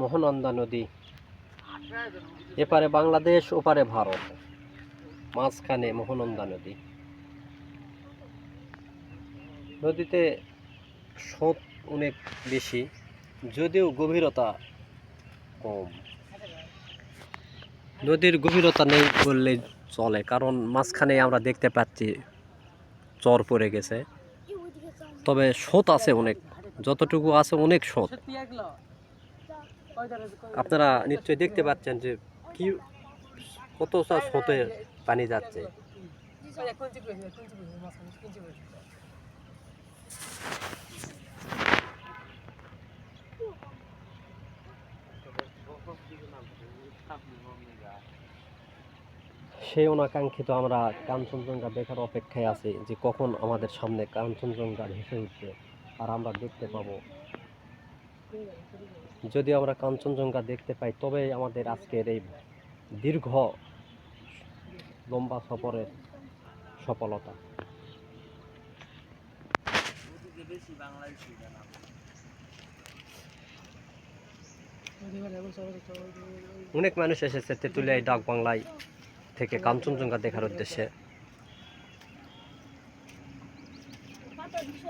মোহনন্দা নদী। এপারে বাংলাদেশ, ওপারে ভারত। মাঝখানে মোহনন্দা নদী। নদীতে স্রোত অনেক বেশি, যদিও গভীরতা কম। নদীর গভীরতা নেই বললে চলে, কারণ মাঝখানে আমরা দেখতে পাচ্ছি চর পড়ে গেছে। তবে স্রোত আছে অনেক, যতটুকু আছে অনেক স্রোত। আপনারা নিশ্চয়ই দেখতে পাচ্ছেন যে কি কতটা স্রোতে পানি যাচ্ছে। সেই অনাকাঙ্ক্ষিত আমরা কাঞ্চনজঙ্ঘা দেখার অপেক্ষায় আছি যে কখন আমাদের সামনে কাঞ্চনজঙ্ঘা ভেসে উঠবে, আর আমরা দেখতে পাবো। যদি আমরা কাঞ্চনজঙ্ঘা দেখতে পাই, তবে আমাদের আজকের এই দীর্ঘ লম্বা সফরের সফলতা। অনেক মানুষ এসেছে তেঁতুলিয়ায় ডাক বাংলায় থেকে কাঞ্চনজঙ্ঘা দেখার উদ্দেশ্যে।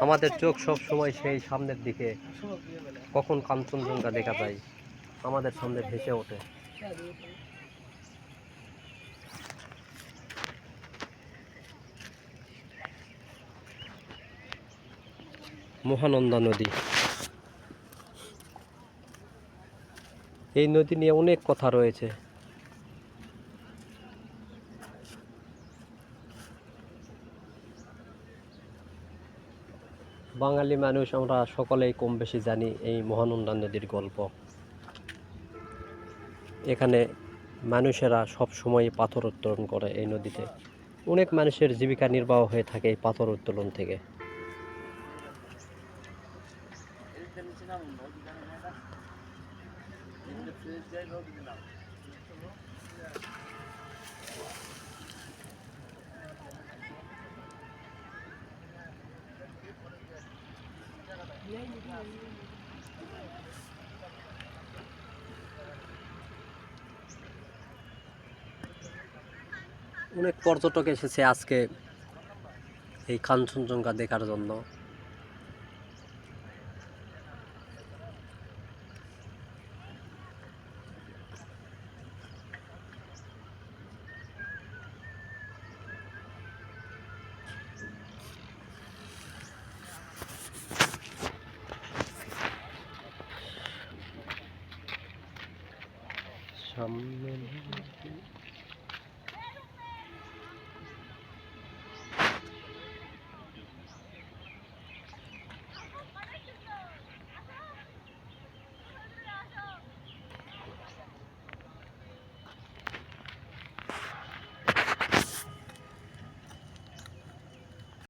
আমাদের চোখ সব সময় সেই সামনের দিকে কখন কাঞ্চনজঙ্ঘা দেখা যায়? আমাদের সামনে ভেসে ওঠে। মহানন্দা নদী। এই নদী নিয়ে অনেক কথা রয়েছে। বাঙালি মানুষ, আমরা সকলেই কম বেশি জানি এই মহানন্দা নদীর গল্প। এখানে মানুষেরা সব সময় পাথর উত্তোলন করে এই নদীতে। অনেক মানুষের জীবিকা নির্বাহ হয়ে থাকে এই পাথর উত্তোলন থেকে। অনেক পর্যটক এসেছে আজকে এই কাঞ্চনজঙ্ঘা দেখার জন্য। সামনে